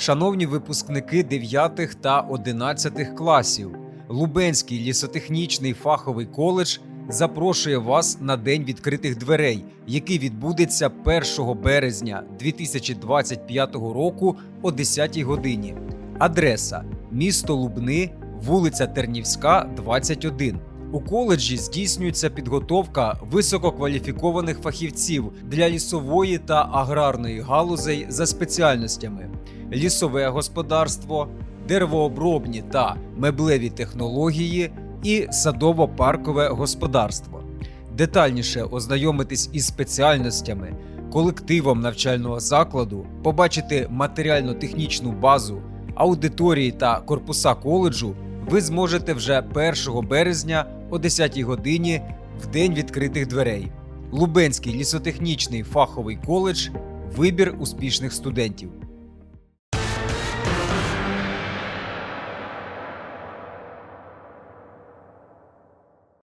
Шановні випускники 9 та 11 класів, Лубенський лісотехнічний фаховий коледж запрошує вас на День відкритих дверей, який відбудеться 1 березня 2025 року о 10 годині. Адреса місто Лубни, вулиця Тернівська, 21. У коледжі здійснюється підготовка висококваліфікованих фахівців для лісової та аграрної галузей за спеціальностями: лісове господарство, деревообробні та меблеві технології і садово-паркове господарство. Детальніше ознайомитись із спеціальностями, колективом навчального закладу, побачити матеріально-технічну базу, аудиторії та корпуса коледжу ви зможете вже 1 березня о 10 годині в день відкритих дверей. Лубенський лісотехнічний фаховий коледж вибір успішних студентів.